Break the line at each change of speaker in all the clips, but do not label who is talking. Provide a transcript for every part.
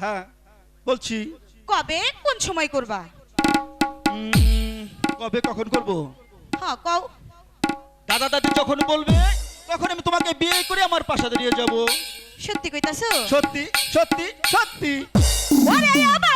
হ্যাঁ বলছি।
কবে? কোন সময় করবা?
কবে কখন করব?
হ্যাঁ কও।
দাদা দাদি যখন বলবে তখন আমি তোমাকে বিয়ে করে আমার পাশা দাঁড়িয়ে যাব।
সত্যি কইতাছো?
সত্যি সত্যি সত্যি।
ওরে বাসিওয়ালা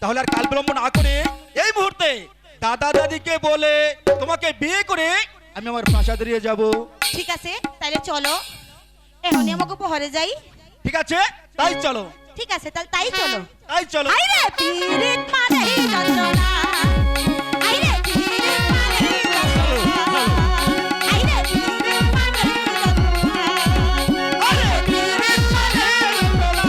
তাহলে আর কাল বিলম্ব না করে এই মুহূর্তে দাদা দাদিকে বলে তোমাকে বিয়ে করে আমি আমার পাশা দাঁড়িয়ে যাব।
ঠিক আছে তাহলে চলো। এখনই আমাকে পহরে যাই।
ঠিক আছে তাই চলো।
ঠিক আছে তাহলে তাই চলো।
তাই চলো।
মানে যন্ত্রণা।